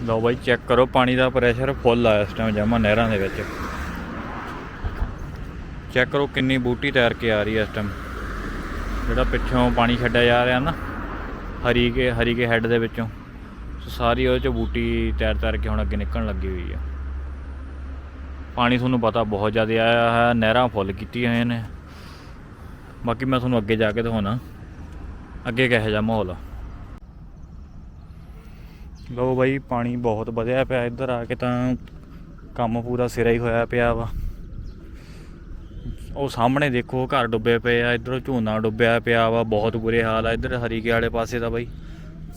ਲਓ ਬਾਈ ਚੈੱਕ ਕਰੋ, ਪਾਣੀ ਦਾ ਪ੍ਰੈਸ਼ਰ ਫੁੱਲ ਆ ਇਸ ਟਾਈਮ ਜਮਾ ਨਹਿਰਾਂ ਦੇ ਵਿੱਚ। ਚੈੱਕ ਕਰੋ ਕਿੰਨੀ ਬੂਟੀ ਤੈਰ ਕੇ ਆ ਰਹੀ ਹੈ ਇਸ ਟਾਈਮ ਜਿਹੜਾ ਪਿੱਛੋਂ ਪਾਣੀ ਛੱਡਿਆ ਜਾ ਰਿਹਾ ਨਾ, ਹਰੀ ਕੇ ਹਰੀ ਕੇ ਹੈੱਡ ਦੇ ਵਿੱਚੋਂ ਸੋ ਸਾਰੀ ਉਹਦੇ ਚੋਂ ਬੂਟੀ ਤੈਰ ਤੈਰ ਕੇ ਹੁਣ ਅੱਗੇ ਨਿਕਲਣ ਲੱਗੀ ਹੋਈ ਆ। ਪਾਣੀ ਤੁਹਾਨੂੰ ਪਤਾ ਬਹੁਤ ਜ਼ਿਆਦਾ ਆਇਆ ਹੈ, ਨਹਿਰਾਂ ਫੁੱਲ ਕੀਤੀਆਂ ਹੋਈਆਂ ਨੇ ਬਾਕੀ ਮੈਂ ਤੁਹਾਨੂੰ ਅੱਗੇ ਜਾ ਕੇ ਦਿਖਾਉਣਾ। ਅੱਗੇ ਕਿਹੋ ਜਿਹਾ ਮਾਹੌਲ ਆ। ਲੋ ਬਾਈ, ਪਾਣੀ ਬਹੁਤ ਵਧਿਆ ਪਿਆ ਇੱਧਰ ਆ ਕੇ ਤਾਂ ਕੰਮ ਪੂਰਾ ਸਿਰਾ ਹੀ ਹੋਇਆ ਪਿਆ ਵਾ। ਉਹ ਸਾਹਮਣੇ ਦੇਖੋ ਘਰ ਡੁੱਬੇ ਪਏ ਆ, ਇੱਧਰੋਂ ਝੋਨਾ ਡੁੱਬਿਆ ਪਿਆ ਵਾ, ਬਹੁਤ ਬੁਰੇ ਹਾਲ ਆ। ਇੱਧਰ ਹਰੀਕੇ ਵਾਲੇ ਪਾਸੇ ਦਾ ਬਾਈ,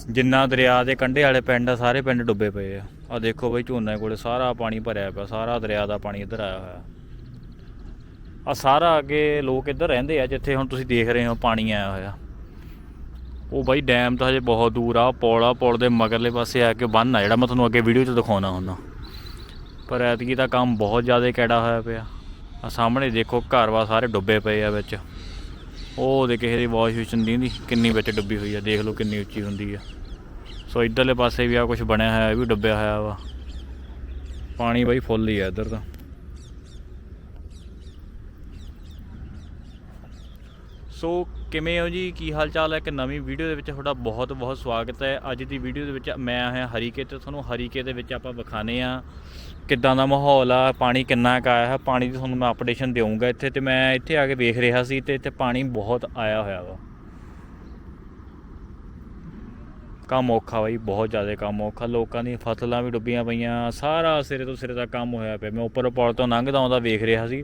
ਜਿੰਨਾ ਦਰਿਆ ਦੇ ਕੰਢੇ ਵਾਲੇ ਪਿੰਡ ਆ, ਸਾਰੇ ਪਿੰਡ ਡੁੱਬੇ ਪਏ ਆ। ਆ ਦੇਖੋ ਬਾਈ, ਝੋਨੇ ਕੋਲੇ ਸਾਰਾ ਪਾਣੀ ਭਰਿਆ ਪਿਆ, ਸਾਰਾ ਦਰਿਆ ਦਾ ਪਾਣੀ ਇੱਧਰ ਆਇਆ ਹੋਇਆ। ਆ ਸਾਰਾ ਅੱਗੇ ਲੋਕ ਇੱਧਰ ਰਹਿੰਦੇ ਆ, ਜਿੱਥੇ ਹੁਣ ਤੁਸੀਂ ਦੇਖ ਰਹੇ ਹੋ, ਪਾਣੀ ਆਇਆ ਹੋਇਆ। ਉਹ ਬਾਈ ਡੈਮ ਤਾਂ ਹਜੇ ਬਹੁਤ ਦੂਰ ਆ ਪੌਲ ਆ, ਪੁਲ ਦੇ ਮਗਰਲੇ ਪਾਸੇ ਆ ਕੇ ਬੰਨ ਆ, ਜਿਹੜਾ ਮੈਂ ਤੁਹਾਨੂੰ ਅੱਗੇ ਵੀਡੀਓ 'ਚ ਦਿਖਾਉਣਾ ਹੁੰਦਾ। ਪਰ ਐਤਕੀ ਤਾਂ ਕੰਮ ਬਹੁਤ ਜ਼ਿਆਦਾ ਕੈੜਾ ਹੋਇਆ ਪਿਆ। ਆ ਸਾਹਮਣੇ ਦੇਖੋ, ਘਰ ਵਾ ਸਾਰੇ ਡੁੱਬੇ ਪਏ ਆ ਵਿੱਚ। ਉਹ ਦੇ ਕਿਸੇ ਦੀ ਵਾਸ਼ ਵੇਸ਼ਨ ਦੀ ਕਿੰਨੀ ਵਿੱਚ ਡੁੱਬੀ ਹੋਈ ਆ, ਦੇਖ ਲਓ ਕਿੰਨੀ ਉੱਚੀ ਹੁੰਦੀ ਆ। ਸੋ ਇਧਰਲੇ ਪਾਸੇ ਵੀ ਆ ਕੁਝ ਬਣਿਆ ਹੋਇਆ, ਇਹ ਵੀ ਡੁੱਬਿਆ ਹੋਇਆ ਵਾ। ਪਾਣੀ ਬਾਈ ਫੁੱਲ ਹੀ ਆ ਇੱਧਰ ਤਾਂ। ਸੋ ਕਿਵੇਂ ਹੋ ਜੀ? ਕੀ ਹਾਲ ਚਾਲ ਹੈ? ਇੱਕ ਨਵੀਂ ਵੀਡੀਓ ਦੇ ਵਿੱਚ ਤੁਹਾਡਾ ਬਹੁਤ ਬਹੁਤ ਸਵਾਗਤ ਹੈ। ਅੱਜ ਦੀ ਵੀਡੀਓ ਦੇ ਵਿੱਚ ਮੈਂ ਆਇਆ ਹਰੀਕੇ ਤੇ। ਤੁਹਾਨੂੰ ਹਰੀਕੇ ਦੇ ਵਿੱਚ ਆਪਾਂ ਵਿਖਾਣੇ ਆ ਕਿੱਦਾਂ ਦਾ ਮਾਹੌਲ ਆ, ਪਾਣੀ ਕਿੰਨਾ ਕੁ ਆਇਆ ਹੈ। ਪਾਣੀ ਦੀ ਤੁਹਾਨੂੰ ਮੈਂ ਅਪਡੇਸ਼ਨ ਦੇਵਾਂਗਾ ਇੱਥੇ ਤੇ ਮੈਂ ਇੱਥੇ ਆ ਕੇ ਵੇਖ ਰਿਹਾ ਸੀ ਤੇ ਇੱਥੇ ਪਾਣੀ ਬਹੁਤ ਆਇਆ ਹੋਇਆ ਵਾ। ਕੰਮ ਔਖਾ ਬਾਈ, ਬਹੁਤ ਜ਼ਿਆਦਾ ਕੰਮ ਔਖਾ। ਲੋਕਾਂ ਦੀਆਂ ਫਸਲਾਂ ਵੀ ਡੁੱਬੀਆਂ ਪਈਆਂ। ਸਾਰਾ ਸਿਰੇ ਤੋਂ ਸਿਰੇ ਦਾ ਕੰਮ ਹੋਇਆ ਪਿਆ। ਮੈਂ ਉੱਪਰ ਪੌੜ ਤੋਂ ਲੰਘਦਾ ਆਉਂਦਾ ਵੇਖ ਰਿਹਾ ਸੀ।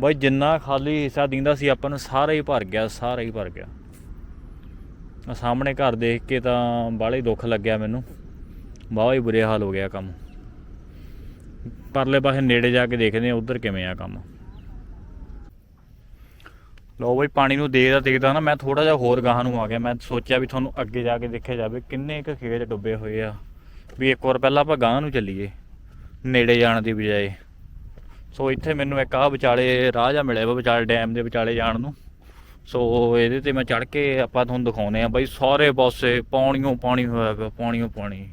ਬਾਈ ਜਿੰਨਾ ਖਾਲੀ ਹਿੱਸਾ ਦਿੰਦਾ ਸੀ, ਆਪਾਂ ਨੂੰ ਸਾਰਾ ਹੀ ਭਰ ਗਿਆ, ਸਾਰਾ ਹੀ ਭਰ ਗਿਆ। ਆ ਸਾਹਮਣੇ ਘਰ ਦੇਖ ਕੇ ਤਾਂ ਬਾਹਲਾ ਹੀ ਦੁੱਖ ਲੱਗਿਆ ਮੈਨੂੰ। ਬਾਹਲਾ ਹੀ ਬੁਰੇ ਹਾਲ ਹੋ ਗਿਆ ਕੰਮ। ਪਰਲੇ ਪਾਸੇ ਨੇੜੇ ਜਾ ਕੇ ਦੇਖਦੇ ਆ ਉਧਰ ਕਿਵੇਂ ਆ ਕੰਮ। ਲੋ ਬਈ, ਪਾਣੀ ਨੂੰ ਦੇਖਦਾ ਦੇਖਦਾ ਨਾ ਮੈਂ ਥੋੜਾ ਜਿਹਾ ਹੋਰ ਗਾਹਾਂ ਨੂੰ ਆ ਗਿਆ। ਮੈਂ ਸੋਚਿਆ ਵੀ ਤੁਹਾਨੂੰ ਅੱਗੇ ਜਾ ਕੇ ਦੇਖਿਆ ਜਾਵੇ, ਕਿੰਨੇ ਕੁ ਖੇਤ ਡੁੱਬੇ ਹੋਏ ਆ। ਵੀ ਇੱਕ ਵਾਰ ਪਹਿਲਾਂ ਆਪਾਂ ਗਾਹਾਂ ਨੂੰ ਚੱਲੀਏ, ਨੇੜੇ ਜਾਣ ਦੀ ਬਜਾਏ। ਸੋ ਇੱਥੇ ਮੈਨੂੰ ਇੱਕ ਆਹ ਵਿਚਾਲੇ ਰਾਹ ਜਾ ਮਿਲਿਆ ਵਾ, ਵਿਚਾਲੇ ਡੈਮ ਦੇ ਵਿਚਾਲੇ ਜਾਣ ਨੂੰ। ਸੋ ਇਹਦੇ ਤੇ ਮੈਂ ਚੜ ਕੇ ਆਪਾਂ ਤੁਹਾਨੂੰ ਦਿਖਾਉਨੇ ਆ ਬਾਈ, ਸਾਰੇ ਪਾਸੇ ਪਾਣੀਓ ਪਾਣੀ ਹੋਇਆ ਪਿਆ ਪਾਣੀਓ ਪਾਣੀ।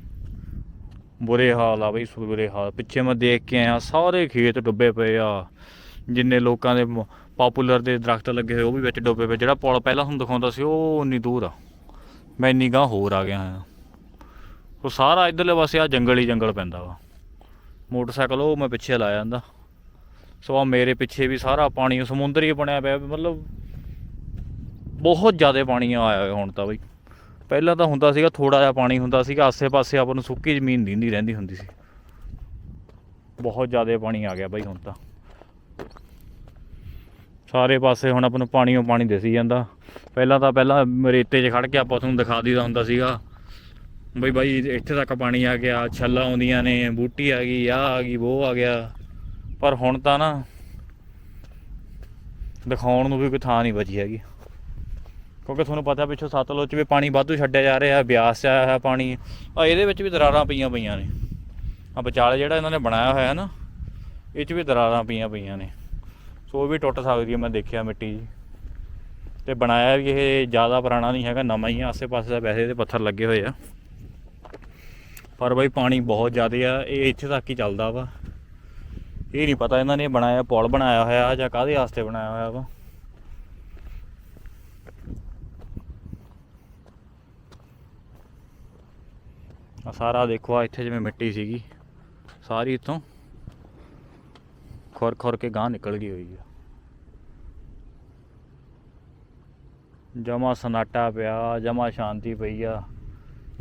ਬੁਰੇ ਹਾਲ ਆ ਬਾਈ, ਸੋ ਬੁਰੇ ਹਾਲ। ਪਿੱਛੇ ਮੈਂ ਦੇਖ ਕੇ ਆਇਆ, ਸਾਰੇ ਖੇਤ ਡੁੱਬੇ ਪਏ ਆ। ਜਿੰਨੇ ਲੋਕਾਂ ਦੇ ਪਪੂਲਰ ਦੇ ਦਰਖਤ ਲੱਗੇ ਹੋਏ, ਉਹ ਵੀ ਵਿੱਚ ਡੁੱਬੇ ਪਏ। ਜਿਹੜਾ ਪੁਲ ਪਹਿਲਾਂ ਤੁਹਾਨੂੰ ਦਿਖਾਉਂਦਾ ਸੀ, ਉਹ ਉਨੀ ਦੂਰ ਆ। ਮੈਂ ਇੰਨੀ ਗਾਂ ਹੋਰ ਆ ਗਿਆ ਹਾਂ। ਉਹ ਸਾਰਾ ਇਧਰਲੇ ਪਾਸੇ ਆ, ਜੰਗਲ ਹੀ ਜੰਗਲ ਪੈਂਦਾ ਵਾ। ਮੋਟਰਸਾਈਕਲ ਉਹ ਮੈਂ ਪਿੱਛੇ ਲਾਇਆ ਜਾਂਦਾ ਸੋ ਆ ਮੇਰੇ ਪਿੱਛੇ ਵੀ ਸਾਰਾ ਪਾਣੀ ਸਮੁੰਦਰੀ ਬਣਿਆ ਪਿਆ, ਮਤਲਬ ਬਹੁਤ ਜ਼ਿਆਦਾ ਪਾਣੀ ਆਇਆ ਹੋਇਆ ਹੁਣ ਤਾਂ ਬਈ। ਪਹਿਲਾਂ ਤਾਂ ਹੁੰਦਾ ਸੀਗਾ ਥੋੜਾ ਜਿਹਾ ਪਾਣੀ ਹੁੰਦਾ ਸੀਗਾ, ਆਸੇ-ਪਾਸੇ ਆਪਾਂ ਨੂੰ ਸੁੱਕੀ ਜ਼ਮੀਨ ਦਿੰਦੀ ਰਹਿੰਦੀ ਹੁੰਦੀ ਸੀ। ਬਹੁਤ ਜ਼ਿਆਦਾ ਪਾਣੀ ਆ ਗਿਆ ਬਈ ਹੁਣ ਤਾਂ। ਸਾਰੇ ਪਾਸੇ ਹੁਣ ਆਪਾਂ ਨੂੰ ਪਾਣੀਓ ਪਾਣੀ ਦਿਸੀ ਜਾਂਦਾ। ਪਹਿਲਾਂ ਤਾਂ ਪਹਿਲਾਂ ਰੇਤੇ 'ਚ ਖੜ ਕੇ ਆਪਾਂ ਤੁਹਾਨੂੰ ਦਿਖਾ ਦਈਦਾ ਹੁੰਦਾ ਸੀਗਾ। ਬਈ ਬਾਈ ਇੱਥੇ ਤੱਕ ਪਾਣੀ ਆ ਗਿਆ, ਛੱਲਾਂ ਆਉਂਦੀਆਂ ਨੇ, ਬੂਟੀ ਆ ਗਈ ਆ ਆ ਗਈ, ਉਹ ਆ ਗਿਆ। ਪਰ ਹੁਣ ਤਾਂ ਨਾ ਦਿਖਾਉਣ ਨੂੰ ਵੀ ਕੋਈ ਥਾਂ ਨਹੀਂ ਬਚੀ ਹੈਗੀ। ਕਿਉਂਕਿ ਤੁਹਾਨੂੰ ਪਤਾ ਪਿੱਛੋਂ ਸਤਲੁਜ 'ਚ ਵੀ ਪਾਣੀ ਵਾਧੂ ਛੱਡਿਆ ਜਾ ਰਿਹਾ, ਬਿਆਸ ਆਇਆ ਹੈ ਪਾਣੀ। ਆ ਇਹਦੇ ਵਿੱਚ ਵੀ ਦਰਾਰਾਂ ਪਈਆਂ ਪਈਆਂ ਨੇ। ਆ ਵਿਚਾਲੇ ਜਿਹੜਾ ਇਹਨਾਂ ਨੇ ਬਣਾਇਆ ਹੋਇਆ ਨਾ, ਇਹ 'ਚ ਵੀ ਦਰਾਰਾਂ ਪਈਆਂ ਪਈਆਂ ਨੇ। ਸੋ ਉਹ ਵੀ ਟੁੱਟ ਸਕਦੀ ਹੈ, ਮੈਂ ਦੇਖਿਆ ਮਿੱਟੀ ਜੀ ਤੇ ਬਣਾਇਆ ਵੀ ਇਹ ਜ਼ਿਆਦਾ ਪੁਰਾਣਾ ਨਹੀਂ ਹੈਗਾ, ਨਵਾਂ ਹੀ ਆਸੇ-ਪਾਸੇ ਦਾ ਵੈਸੇ ਇਹਦੇ ਪੱਥਰ ਲੱਗੇ ਹੋਏ ਆ। ਪਰ ਬਈ ਪਾਣੀ ਬਹੁਤ ਜ਼ਿਆਦਾ ਆ, ਇਹ ਇੱਥੇ ਤੱਕ ਹੀ ਚੱਲਦਾ ਵਾ। ਇਹ ਨਹੀਂ ਪਤਾ ਇਹਨਾਂ ਨੇ ਬਣਾਇਆ, ਪੁਲ ਬਣਾਇਆ ਹੋਇਆ ਜਾਂ ਕਾਹਦੇ ਵਾਸਤੇ ਬਣਾਇਆ ਹੋਇਆ ਵਾ। ਆ ਸਾਰਾ ਦੇਖੋ ਆ ਇੱਥੇ ਜਿਵੇਂ ਮਿੱਟੀ ਸੀਗੀ, ਸਾਰੀ ਇੱਥੋਂ ਖੁਰ ਖੁਰ ਕੇ ਗਾਂ ਨਿਕਲ ਗਈ ਹੋਈ ਆ। ਜਮਾ ਸਨਾਟਾ ਪਿਆ, ਜਮਾ ਸ਼ਾਂਤੀ ਪਈ ਆ।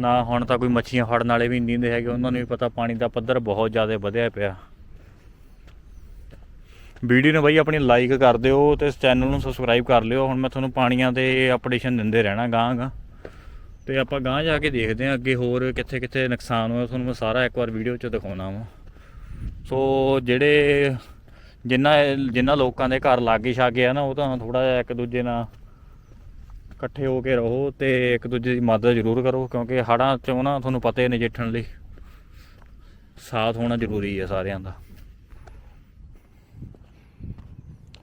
ਨਾ ਹੁਣ ਤਾਂ ਕੋਈ ਮੱਛੀਆਂ ਫੜਨ ਵਾਲੇ ਵੀ ਨਹੀਂ ਦਿੰਦੇ ਹੈਗੇ, ਉਹਨਾਂ ਨੂੰ ਵੀ ਪਤਾ ਪਾਣੀ ਦਾ ਪੱਧਰ ਬਹੁਤ ਜ਼ਿਆਦਾ ਵਧਿਆ ਪਿਆ। ਵੀਡੀਓ ਨੂੰ ਬਾਈ ਆਪਣੀ ਲਾਈਕ ਕਰ ਦਿਓ ਤੇ ਇਸ ਚੈਨਲ ਨੂੰ ਸਬਸਕ੍ਰਾਈਬ ਕਰ ਲਿਓ। ਹੁਣ ਮੈਂ ਤੁਹਾਨੂੰ ਪਾਣੀਆਂ ਦੇ ਅਪਡੇਸ਼ਨ ਦਿੰਦੇ ਰਹਿਣਾ ਗਾਂ ਗਾਂ ਤੇ ਆਪਾਂ ਗਾਂ ਜਾ ਕੇ ਦੇਖਦੇ ਹਾਂ ਅੱਗੇ ਹੋਰ ਕਿੱਥੇ ਕਿੱਥੇ ਨੁਕਸਾਨ ਹੋਇਆ। ਤੁਹਾਨੂੰ ਮੈਂ ਸਾਰਾ ਇੱਕ ਵਾਰ ਵੀਡੀਓ 'ਚ ਦਿਖਾਉਣਾ ਵਾ। ਸੋ ਜਿਹੜੇ ਜਿਨ੍ਹਾਂ ਜਿਨ੍ਹਾਂ ਲੋਕਾਂ ਦੇ ਘਰ ਲਾਗੇ ਛਾਗੇ ਆ ਨਾ, ਉਹ ਤਾਂ ਥੋੜਾ ਜਿਹਾ ਇੱਕ ਦੂਜੇ ਨਾਲ ਇਕੱਠੇ ਹੋ ਕੇ ਰਹੋ ਤੇ ਇੱਕ ਦੂਜੇ ਦੀ ਮਦਦ ਜ਼ਰੂਰ ਕਰੋ, ਕਿਉਂਕਿ ਹੜ੍ਹਾਂ 'ਚੋਂ ਨਾ ਤੁਹਾਨੂੰ ਪਤਾ ਹੀ ਨਜਿੱਠਣ ਲਈ। ਸਾਥ ਹੋਣਾ ਜ਼ਰੂਰੀ ਹੈ ਸਾਰਿਆਂ ਦਾ।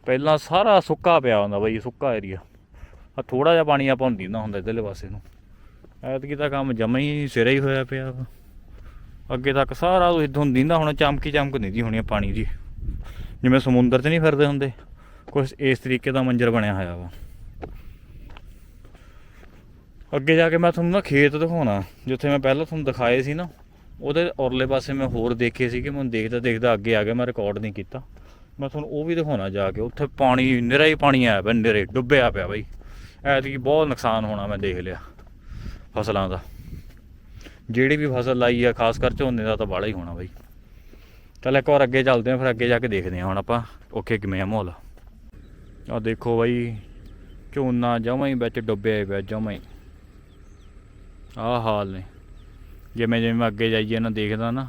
ਪਹਿਲਾਂ ਸਾਰਾ ਸੁੱਕਾ ਪਿਆ ਹੁੰਦਾ ਬਈ, ਸੁੱਕਾ ਏਰੀਆ ਆ ਥੋੜਾ ਜਿਹਾ ਪਾਣੀ ਆਪਾਂ ਨੂੰ ਦਿੰਦਾ ਹੁੰਦਾ ਇਧਰਲੇ ਪਾਸੇ ਨੂੰ। ਐਤਕੀ ਤਾਂ ਕੰਮ ਜਮਾ ਹੀ ਸਿਰੇ ਹੀ ਹੋਇਆ ਪਿਆ ਵਾ। ਅੱਗੇ ਤੱਕ ਸਾਰਾ ਤੁਸੀਂ ਤੁਹਾਨੂੰ ਦਿੰਦਾ, ਹੁਣ ਚਮਕੀ ਚਮਕ ਦਿੰਦੀ ਹੋਣੀ ਪਾਣੀ ਦੀ ਜਿਵੇਂ ਸਮੁੰਦਰ 'ਚ ਨਹੀਂ ਫਿਰਦੇ ਹੁੰਦੇ ਕੁਝ ਇਸ ਤਰੀਕੇ ਦਾ ਮੰਜ਼ਰ ਬਣਿਆ ਹੋਇਆ ਵਾ। ਅੱਗੇ ਜਾ ਕੇ ਮੈਂ ਤੁਹਾਨੂੰ ਨਾ ਖੇਤ ਦਿਖਾਉਣਾ। ਜਿੱਥੇ ਮੈਂ ਪਹਿਲਾਂ ਤੁਹਾਨੂੰ ਦਿਖਾਏ ਸੀ ਨਾ, ਉਹਦੇ ਔਰਲੇ ਪਾਸੇ ਮੈਂ ਹੋਰ ਦੇਖੇ ਸੀ ਕਿ ਮੈਨੂੰ ਦੇਖਦਾ ਦੇਖਦਾ ਅੱਗੇ ਆ ਗਿਆ, ਮੈਂ ਰਿਕਾਰਡ ਨਹੀਂ ਕੀਤਾ। ਮੈਂ ਤੁਹਾਨੂੰ ਉਹ ਵੀ ਦਿਖਾਉਣਾ ਜਾ ਕੇ, ਉੱਥੇ ਪਾਣੀ, ਨਿਰਾ ਹੀ ਪਾਣੀ ਆਇਆ ਪਿਆ, ਨਿਰੇ, ਡੁੱਬਿਆ ਪਿਆ ਬਾਈ। ਐਤਕੀ ਬਹੁਤ ਨੁਕਸਾਨ ਹੋਣਾ ਮੈਂ ਦੇਖ ਲਿਆ ਫਸਲਾਂ ਦਾ। ਜਿਹੜੀ ਵੀ ਫਸਲ ਲਾਈ ਆ, ਖਾਸ ਕਰ ਝੋਨੇ ਦਾ ਤਾਂ ਬਾਲਾ ਹੀ ਹੋਣਾ ਬਾਈ। ਚੱਲ ਇੱਕ ਵਾਰ ਅੱਗੇ ਚੱਲਦੇ ਆਂ, ਫਿਰ ਅੱਗੇ ਜਾ ਕੇ ਦੇਖਦੇ ਆਂ ਹੁਣ ਆਪਾਂ ਓਕੇ ਕਿਵੇਂ ਆ ਮਾਹੌਲ ਆ ਦੇਖੋ ਬਾਈ, ਝੋਨਾ ਜਮਾਂ ਹੀ ਵਿੱਚ ਡੁੱਬਿਆ ਪਿਆ, ਜਮਾਂ ਹੀ। ਆਹ ਹਾਲ ਨੇ। ਜਿਵੇਂ ਜਿਵੇਂ ਅੱਗੇ ਜਾਈਏ ਨਾ, ਦੇਖਦਾ ਨਾ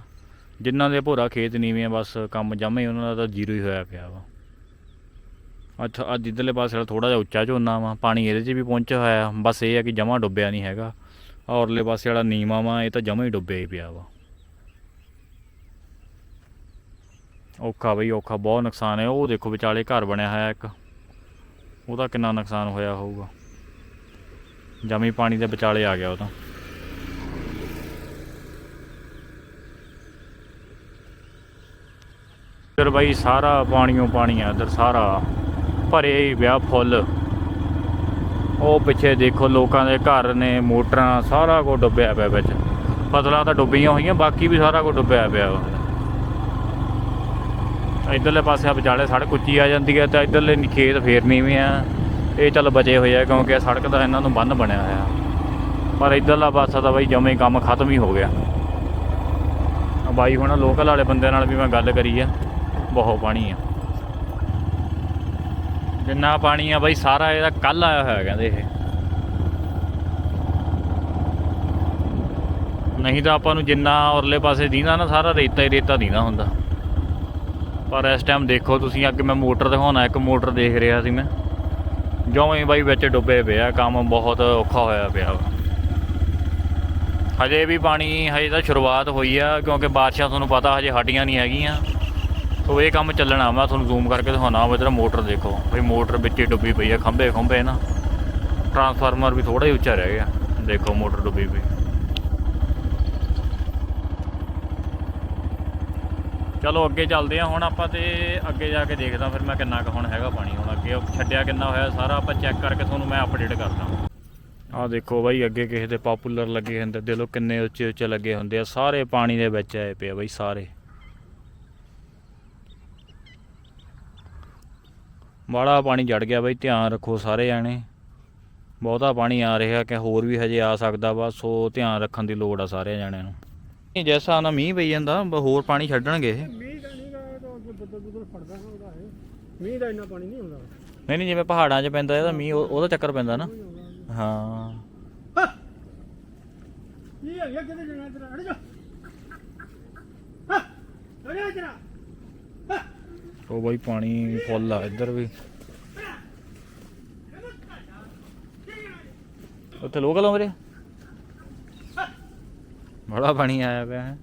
ਜਿਨ੍ਹਾਂ ਦੇ ਭੋਰਾ ਖੇਤ ਨੀਵੇਂ ਆ, ਬਸ ਕੰਮ ਜਮਾਂ ਉਹਨਾਂ ਦਾ ਤਾਂ ਜ਼ੀਰੋ ਹੀ ਹੋਇਆ ਪਿਆ ਵਾ। ਅੱਛਾ ਅੱਜ ਇੱਧਰਲੇ ਪਾਸੇ ਵਾਲਾ ਥੋੜਾ ਜਿਹਾ ਉੱਚਾ ਝੋਨਾ ਵਾ, ਪਾਣੀ ਇਹਦੇ 'ਚ ਵੀ ਪਹੁੰਚਿਆ ਹੋਇਆ, ਬਸ ਇਹ ਆ ਕਿ ਜਮਾਂ ਡੁੱਬਿਆ ਨਹੀਂ ਹੈਗਾ। ਔਰਲੇ ਪਾਸੇ ਵਾਲਾ ਨੀਵਾਂ ਵਾ, ਇਹ ਤਾਂ ਜਮਾਂ ਹੀ ਡੁੱਬਿਆ ਹੀ ਪਿਆ ਵਾ। ਔਖਾ ਬਈ, ਔਖਾ, ਬਹੁਤ ਨੁਕਸਾਨ ਹੈ। ਉਹ ਦੇਖੋ ਵਿਚਾਲੇ ਘਰ ਬਣਿਆ ਹੋਇਆ ਇੱਕ। ਉਹਦਾ ਕਿੰਨਾ ਨੁਕਸਾਨ ਹੋਇਆ ਹੋਊਗਾ। ਜਮੀ ਪਾਣੀ ਦੇ ਵਿਚਾਲੇ ਆ ਗਿਆ ਉਹ ਤਾਂ। ਇੱਧਰ ਬਾਈ, ਸਾਰਾ ਪਾਣੀਓ ਪਾਣੀ ਆ ਇੱਧਰ ਸਾਰਾ ਭਰੇ ਹੀ ਵਿਆਹ ਫੁੱਲ। ਉਹ ਪਿੱਛੇ ਦੇਖੋ ਲੋਕਾਂ ਦੇ ਘਰ ਨੇ, ਮੋਟਰਾਂ, ਸਾਰਾ ਕੁਝ ਡੁੱਬਿਆ ਪਿਆ ਵਿੱਚ। ਫਸਲਾਂ ਤਾਂ ਡੁੱਬੀਆਂ ਹੋਈਆਂ, ਬਾਕੀ ਵੀ ਸਾਰਾ ਕੁਝ ਡੁੱਬਿਆ ਪਿਆ ਵਾ। ਇਧਰਲੇ ਪਾਸੇ ਆ ਵਿਚਾਲੇ ਸੜਕ ਉੱਚੀ ਆ ਜਾਂਦੀ ਹੈ ਤੇ ਇਧਰਲੇ ਨੀ- ਖੇਤ ਫੇਰ ਨੀਵੇਂ ਆ। ਇਹ ਚੱਲ ਬਚੇ ਹੋਏ ਆ ਕਿਉਂਕਿ ਸੜਕ ਦਾ ਇਹਨਾਂ ਨੂੰ ਬੰਨ ਬਣਿਆ ਹੋਇਆ। ਪਰ ਇਧਰਲਾ ਪਾਸਾ ਤਾਂ ਬਾਈ ਜਮੇ ਕੰਮ ਖਤਮ ਹੀ ਹੋ ਗਿਆ। ਬਾਈ ਹੁਣ ਲੋਕਲ ਵਾਲੇ ਬੰਦੇ ਨਾਲ ਵੀ ਮੈਂ ਗੱਲ ਕਰੀ ਆ। ਬਹੁਤ ਪਾਣੀ ਆ। ਜਿੰਨਾ ਪਾਣੀ ਆ ਬਾਈ, ਸਾਰਾ ਇਹਦਾ ਕੱਲ ਆਇਆ ਹੋਇਆ ਕਹਿੰਦੇ ਇਹ। ਨਹੀਂ ਤਾਂ ਆਪਾਂ ਨੂੰ ਜਿੰਨਾ ਔਰਲੇ ਪਾਸੇ ਦੀਂਦਾ ਨਾ, ਸਾਰਾ ਰੇਤਾ ਹੀ ਰੇਤਾ ਦੀਂਦਾ ਹੁੰਦਾ। ਪਰ ਇਸ ਟਾਈਮ ਦੇਖੋ ਤੁਸੀਂ, ਅੱਗੇ ਮੈਂ ਮੋਟਰ ਦਿਖਾਉਣਾ, ਇੱਕ ਮੋਟਰ ਦੇਖ ਰਿਹਾ ਸੀ ਮੈਂ। ਜਿਉਂ ਬਾਈ ਵਿੱਚ ਡੁੱਬੇ ਪਿਆ ਕੰਮ ਬਹੁਤ ਔਖਾ ਹੋਇਆ ਪਿਆ ਵਾ। ਹਜੇ ਵੀ ਪਾਣੀ, ਹਜੇ ਤਾਂ ਸ਼ੁਰੂਆਤ ਹੋਈ ਆ, ਕਿਉਂਕਿ ਬਾਰਿਸ਼ਾਂ ਤੁਹਾਨੂੰ ਪਤਾ ਹਜੇ ਹਟੀਆਂ ਨਹੀਂ ਹੈਗੀਆਂ। ਸੋ ਇਹ ਕੰਮ ਚੱਲਣਾ, ਮੈਂ ਤੁਹਾਨੂੰ ਜ਼ੂਮ ਕਰਕੇ ਦਿਖਾਉਣਾ ਵਾ ਇਧਰ ਮੋਟਰ ਦੇਖੋ। ਬਈ ਮੋਟਰ ਵਿੱਚ ਹੀ ਡੁੱਬੀ ਪਈ ਆ, ਖੰਭੇ ਖੰਭੇ ਨਾ। ਟਰਾਂਸਫਾਰਮਰ ਵੀ ਥੋੜਾ ਹੀ ਉੱਚਾ ਰਹਿ ਗਿਆ। ਦੇਖੋ ਮੋਟਰ ਡੁੱਬੀ ਪਈ। ਚਲੋ ਅੱਗੇ ਚੱਲਦੇ ਆ ਹੁਣ ਆਪਾਂ ਤੇ ਅੱਗੇ ਜਾ ਕੇ ਦੇਖਦਾ ਫਿਰ ਮੈਂ ਕਿੰਨਾ ਕੁ ਹੁਣ ਹੈਗਾ ਪਾਣੀ। ਹੁਣ ਅੱਗੇ ਛੱਡਿਆ ਕਿੰਨਾ ਹੋਇਆ, ਸਾਰਾ ਆਪਾਂ ਚੈੱਕ ਕਰਕੇ ਤੁਹਾਨੂੰ ਮੈਂ ਅਪਡੇਟ ਕਰਦਾ ਆਹ ਦੇਖੋ ਬਾਈ, ਅੱਗੇ ਕਿਸੇ ਦੇ ਪਪੂਲਰ ਲੱਗੇ ਹੁੰਦੇ ਦੇ ਲੋ ਕਿੰਨੇ ਉੱਚੇ ਉੱਚੇ ਲੱਗੇ ਹੁੰਦੇ ਆ। ਸਾਰੇ ਪਾਣੀ ਦੇ ਵਿੱਚ ਆਏ ਪਏ ਆ ਬਾਈ, ਸਾਰੇ। ਬਾੜਾ ਪਾਣੀ ਜੜ ਗਿਆ ਬਾਈ ਧਿਆਨ ਰੱਖੋ ਸਾਰੇ ਜਾਣੇ। ਬਹੁਤਾ ਪਾਣੀ ਆ ਰਿਹਾ ਕਿ ਹੋਰ ਵੀ ਹਜੇ ਆ ਸਕਦਾ ਵਾ ਸੋ ਧਿਆਨ ਰੱਖਣ ਦੀ ਲੋੜ ਆ ਸਾਰੇ ਜਾਣਿਆਂ ਨੂੰ। ਜੈਸਾ ਨਾ ਮੀਂਹ ਪਈ ਜਾਂਦਾ ਹੋਰ ਪਾਣੀ ਛੱਡਣਗੇ ਇਹ। ਮੀਂਹ ਦਾ ਨਹੀਂਗਾ ਤਾਂ ਬੱਦਲ ਬੁੱਦਲ ਫੜਦਾ ਹੁੰਦਾ ਹੈ ਮੀਂਹ ਦਾ ਇੰਨਾ ਪਾਣੀ ਨਹੀਂ ਨਹੀਂ ਨਹੀਂ ਜਿਵੇਂ ਪਹਾੜਾਂ 'ਚ ਪੈਂਦਾ ਇਹਦਾ ਮੀਂਹ ਉਹ- ਉਹਦਾ ਚੱਕਰ ਪੈਂਦਾ ਨਾ। ਹਾਂ। ਇਹ ਗਿਆ ਕਿਤੇ ਜਣਾ ਤੇਰਾ ਅੜ ਜਾ। ਹਾਂ ਅੜ ਜਾ ਉਹ ਬਾਈ ਪਾਣੀ ਫੁੱਲ ਆ ਇੱਧਰ ਵੀ। ਉੱਥੇ ਲੋਕਲ ਹੋ ਵੀਰੇ ਬੜਾ ਪਾਣੀ ਆਇਆ ਪਿਆ ਹੈ।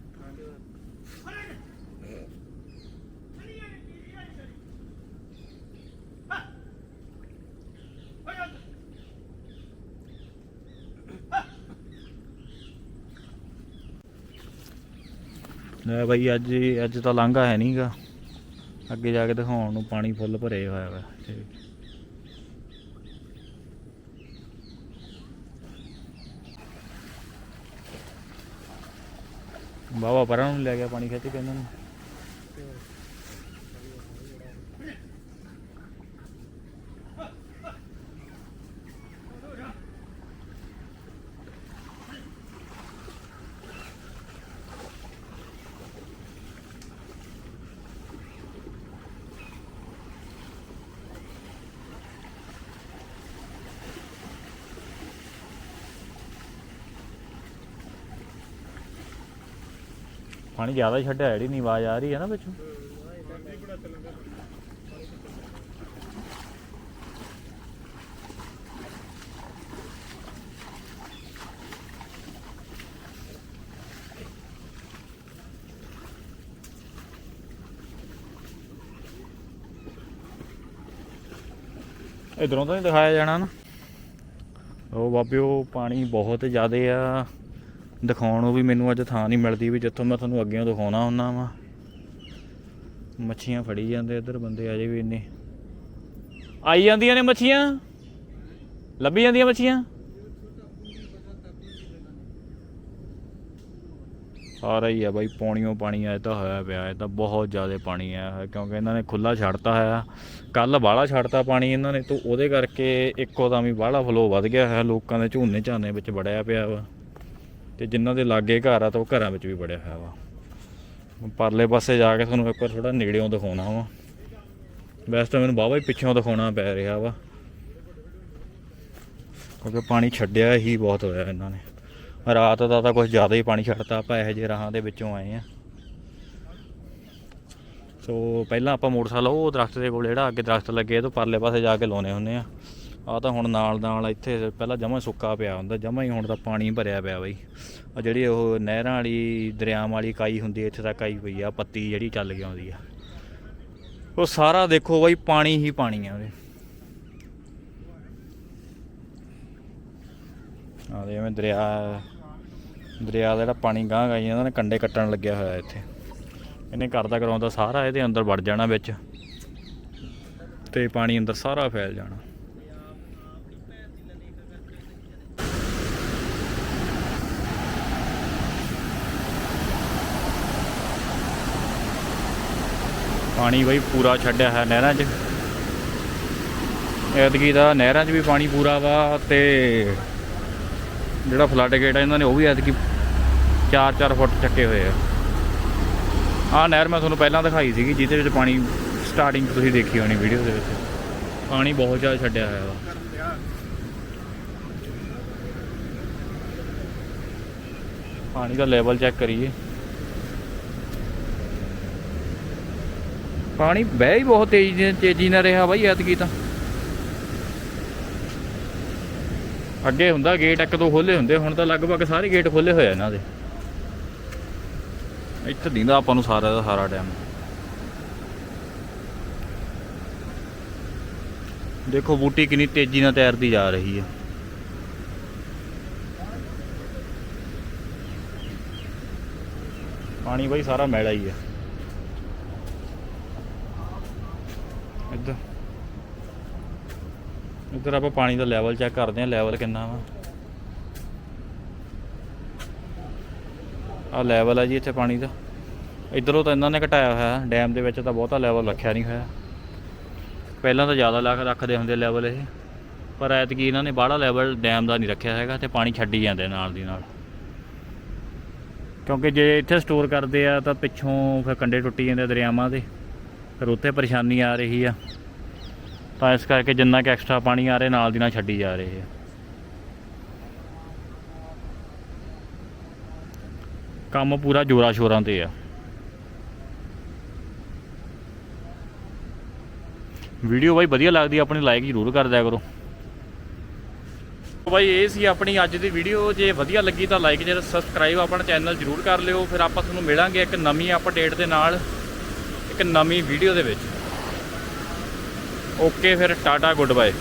ਲੈ ਬਾਈ, ਅੱਜ ਅੱਜ ਤਾਂ ਲਾਂਘਾ ਹੈ ਨਹੀਂਗਾ ਅੱਗੇ ਜਾ ਕੇ ਦਿਖਾਉਣ ਨੂੰ ਪਾਣੀ ਫੁੱਲ ਭਰੇ ਹੋਇਆ ਵਾ ਇੱਥੇ। ਬਾਬਾ ਪਰਾਂ ਨੂੰ ਲੈ ਗਿਆ ਪਾਣੀ ਖਿੱਚ ਕੇ ਇਹਨਾਂ ਨੂੰ ਪਾਣੀ ਜ਼ਿਆਦਾ ਛੱਡਿਆ, ਜਿਹੜੀ ਨਹੀਂ ਆਵਾਜ਼ ਆ ਰਹੀ ਹੈ ਨਾ ਵਿੱਚੋਂ। ਇਧਰੋਂ ਤਾਂ ਨਹੀਂ ਦਿਖਾਇਆ ਜਾਣਾ ਨਾ। ਉਹ ਬਾਬਿਓ ਪਾਣੀ ਬਹੁਤ ਜ਼ਿਆਦਾ ਆ। ਦਿਖਾਉਣ ਨੂੰ ਵੀ ਮੈਨੂੰ ਅੱਜ ਥਾਂ ਨਹੀਂ ਮਿਲਦੀ ਵੀ ਜਿੱਥੋਂ ਮੈਂ ਤੁਹਾਨੂੰ ਅੱਗੇੋਂ ਦਿਖਾਉਣਾ ਹੁੰਦਾ ਵਾ। ਮੱਛੀਆਂ ਫੜੀ ਜਾਂਦੇ ਇੱਧਰ ਬੰਦੇ ਅਜੇ ਵੀ ਇੰਨੇ। ਆਈ ਜਾਂਦੀਆਂ ਨੇ ਮੱਛੀਆਂ? ਲੱਭੀ ਜਾਂਦੀਆਂ ਮੱਛੀਆਂ? ਸਾਰਾ ਹੀ ਆ ਬਾਈ ਪੌਣੀਓ ਪਾਣੀ ਆਇਆ ਤਾਂ ਹੋਇਆ ਪਿਆ, ਇਹ ਤਾਂ ਬਹੁਤ ਜ਼ਿਆਦਾ ਪਾਣੀ ਆਇਆ ਹੋਇਆ ਕਿਉਂਕਿ ਇਹਨਾਂ ਨੇ ਖੁੱਲਾ ਛੱਡਤਾ ਹੋਇਆ। ਕੱਲ ਬਾਹਲਾ ਛੱਡਤਾ ਪਾਣੀ ਇਹਨਾਂ ਨੇ, ਤਾਂ ਉਹਦੇ ਕਰਕੇ ਇੱਕੋ ਦਮ ਹੀ ਬਾਹਲਾ ਫਲੋ ਵੱਧ ਗਿਆ ਹੈ ਲੋਕਾਂ ਦੇ ਝੋਨੇ ਝਾਨੇ ਵਿੱਚ ਵੜਿਆ ਪਿਆ ਵਾ। ਤੇ ਜਿਨ੍ਹਾਂ ਦੇ ਲਾਗੇ ਘਰ ਆ ਤਾਂ ਉਹ ਘਰਾਂ ਵਿੱਚ ਵੀ ਵੜਿਆ ਹੋਇਆ ਵਾ। ਪਰਲੇ ਪਾਸੇ ਜਾ ਕੇ ਤੁਹਾਨੂੰ ਇੱਕ ਵਾਰ ਥੋੜਾ ਨੇੜਿਓਂ ਦਿਖਾਉਣਾ ਵਾ। ਵੈਸੇ ਤਾਂ ਮੈਨੂੰ ਬਾਬਾ ਹੀ ਪਿੱਛੋਂ ਦਿਖਾਉਣਾ ਪੈ ਰਿਹਾ ਵਾ। ਕਿਉਂਕਿ ਪਾਣੀ ਛੱਡਿਆ ਹੀ ਬਹੁਤ ਹੋਇਆ ਇਹਨਾਂ ਨੇ। ਰਾਤ ਦਾ ਤਾਂ ਕੁਝ ਜ਼ਿਆਦਾ ਹੀ ਪਾਣੀ ਛੱਡਤਾ, ਆਪਾਂ ਇਹੋ ਜਿਹੇ ਰਾਹਾਂ ਦੇ ਵਿੱਚੋਂ ਆਏ ਆ ਸੋ ਪਹਿਲਾਂ ਆਪਾਂ ਮੋਟਰਸਾਈਕਲ, ਉਹ ਦਰਖਤ ਦੇ ਕੋਲ ਜਿਹੜਾ ਅੱਗੇ ਦਰਖਤ ਲੱਗੇ ਇਹ ਤੋਂ ਪਰਲੇ ਪਾਸੇ ਜਾ ਕੇ ਲਾਉਨੇ ਹੁੰਨੇ ਆ ਆ ਤਾਂ ਹੁਣ ਨਾਲ ਨਾਲ ਇੱਥੇ ਪਹਿਲਾਂ ਜਮਾ ਸੁੱਕਾ ਪਿਆ ਹੁੰਦਾ, ਜਮਾ ਹੀ ਹੁਣ ਤਾਂ ਪਾਣੀ ਭਰਿਆ ਪਿਆ ਬਈ। ਆ ਜਿਹੜੀ ਉਹ ਨਹਿਰਾਂ ਵਾਲੀ, ਦਰਿਆਵਾਂ ਵਾਲੀ ਕਾਈ ਹੁੰਦੀ ਇੱਥੇ ਤੱਕ ਆਈ ਪਈ ਆ ਪੱਤੀ ਜਿਹੜੀ ਚੱਲ ਕੇ ਆਉਂਦੀ ਆ। ਉਹ ਸਾਰਾ ਦੇਖੋ ਬਈ, ਪਾਣੀ ਹੀ ਪਾਣੀ ਆ ਉਹਦੇ। ਆ ਦੇ ਜਿਵੇਂ ਦਰਿਆ ਦਰਿਆ ਦਾ ਜਿਹੜਾ ਪਾਣੀ ਗਾਂ ਗਾਈ ਇਹਨਾਂ ਨੇ, ਕੰਡੇ ਕੱਟਣ ਲੱਗਿਆ ਹੋਇਆ ਇੱਥੇ। ਇਹਨੇ ਕਰਦਾ ਕਰਾਉਂਦਾ ਸਾਰਾ ਇਹਦੇ ਅੰਦਰ ਵੜ ਜਾਣਾ ਵਿੱਚ। ਤੇ ਪਾਣੀ ਅੰਦਰ ਸਾਰਾ ਫੈਲ ਜਾਣਾ। ਪਾਣੀ ਬਈ ਪੂਰਾ ਛੱਡਿਆ ਹੈ ਨਹਿਰਾਂ 'ਚ। ਐਤਕੀ ਦਾ ਨਹਿਰਾਂ 'ਚ ਵੀ ਪਾਣੀ ਪੂਰਾ ਵਾ ਤੇ ਜਿਹੜਾ ਫਲੱਡ ਗੇਟ ਆ ਇਹਨਾਂ ਨੇ ਉਹ ਵੀ ਐਤਕੀ 4-4 ਫੁੱਟ ਚੱਕੇ ਹੋਏ ਆ। ਆਹ ਨਹਿਰ ਮੈਂ ਤੁਹਾਨੂੰ ਪਹਿਲਾਂ ਦਿਖਾਈ ਸੀਗੀ, ਜਿਹਦੇ ਵਿੱਚ ਪਾਣੀ ਸਟਾਰਟਿੰਗ ਤੁਸੀਂ ਦੇਖੀ ਹੋਣੀ ਵੀਡੀਓ ਦੇ ਵਿੱਚ। ਪਾਣੀ ਬਹੁਤ ਜ਼ਿਆਦਾ ਛੱਡਿਆ ਹੋਇਆ ਵਾ। ਪਾਣੀ ਦਾ ਲੈਵਲ ਚੈੱਕ ਕਰੀਏ। ਪਾਣੀ ਵਹਿ ਹੀ ਬਹੁਤ ਤੇਜ਼ੀ ਤੇਜ਼ੀ ਨਾਲ ਰਿਹਾ ਬਾਈ ਐਤਕੀ ਤਾਂ। ਅੱਗੇ ਹੁੰਦਾ ਗੇਟ ਇੱਕ ਦੋ ਖੋਲੇ ਹੁੰਦੇ, ਹੁਣ ਤਾਂ ਲਗਭਗ ਸਾਰੇ ਗੇਟ ਖੋਲੇ ਹੋਏ ਇਹਨਾਂ ਦੇ। ਇੱਥੇ ਦਿੰਦਾ ਆਪਾਂ ਨੂੰ ਸਾਰਾ ਦਾ ਸਾਰਾ ਟਾਈਮ ਦੇਖੋ ਬੂਟੀ ਕਿੰਨੀ ਤੇਜ਼ੀ ਨਾਲ ਤੈਰਦੀ ਜਾ ਰਹੀ ਹੈ। ਪਾਣੀ ਬਾਈ ਸਾਰਾ ਮੈਲਾ ਹੀ ਹੈ ਇੱਧਰ ਇੱਧਰ ਆਪਾਂ ਪਾਣੀ ਦਾ ਲੈਵਲ ਚੈੱਕ ਕਰਦੇ ਹਾਂ ਲੈਵਲ ਕਿੰਨਾ ਵਾ। ਆ ਲੈਵਲ ਆ ਜੀ ਇੱਥੇ ਪਾਣੀ ਦਾ। ਇਧਰੋਂ ਤਾਂ ਇਹਨਾਂ ਨੇ ਘਟਾਇਆ ਹੋਇਆ ਡੈਮ ਦੇ ਵਿੱਚ ਤਾਂ ਬਹੁਤਾ ਲੈਵਲ ਰੱਖਿਆ ਨਹੀਂ ਹੋਇਆ। ਪਹਿਲਾਂ ਤਾਂ ਜ਼ਿਆਦਾ ਲੱਖ ਰੱਖਦੇ ਹੁੰਦੇ ਲੈਵਲ ਇਹ। ਪਰ ਐਤਕੀ ਇਹਨਾਂ ਨੇ ਬਾਹਲਾ ਲੈਵਲ ਡੈਮ ਦਾ ਨਹੀਂ ਰੱਖਿਆ ਹੈਗਾ ਤੇ ਪਾਣੀ ਛੱਡੀ ਜਾਂਦੇ ਨਾਲ ਦੀ ਨਾਲ। ਕਿਉਂਕਿ ਜੇ ਇੱਥੇ ਸਟੋਰ ਕਰਦੇ ਆ ਤਾਂ ਪਿੱਛੋਂ ਫਿਰ ਕੰਡੇ ਟੁੱਟੀ ਜਾਂਦੇ ਦਰਿਆਵਾਂ ਦੇ। ਫਿਰ ਉੱਥੇ ਪਰੇਸ਼ਾਨੀ ਆ ਰਹੀ ਆ। ਤਾਂ ਇਸ ਕਰਕੇ ਜਿੰਨਾ ਕਿ ਐਕਸਟਰਾ ਪਾਣੀ ਆ ਰਿਹਾ, ਨਾਲ ਦੀ ਨਾਲ ਛੱਡੀ ਜਾ ਰਹੇ ਆ ਕੰਮ ਪੂਰਾ ਜੋਰਾ ਸ਼ੋਰਾਂ ਤੇ ਆ। ਵੀਡੀਓ ਬਾਈ ਵਧੀਆ ਲੱਗਦੀ ਆਪਣੀ ਲਾਈਕ ਜ਼ਰੂਰ ਕਰ ਦਿਆ ਕਰੋ। ਬਾਈ, ਇਹ ਸੀ ਆਪਣੀ ਅੱਜ ਦੀ ਵੀਡੀਓ। ਜੇ ਵਧੀਆ ਲੱਗੀ ਤਾਂ ਲਾਈਕ ਜੇ ਸਬਸਕ੍ਰਾਈਬ ਆਪਣਾ ਚੈਨਲ ਜ਼ਰੂਰ ਕਰ ਲਿਓ। ਫਿਰ ਆਪਾਂ ਤੁਹਾਨੂੰ ਮਿਲਾਂਗੇ ਇੱਕ ਨਵੀਂ ਅਪਡੇਟ ਦੇ ਨਾਲ, ਇੱਕ ਨਵੀਂ ਵੀਡੀਓ ਦੇ ਵਿੱਚ। ਓਕੇ ਫਿਰ ਟਾਟਾ ਗੁੱਡ ਬਾਏ।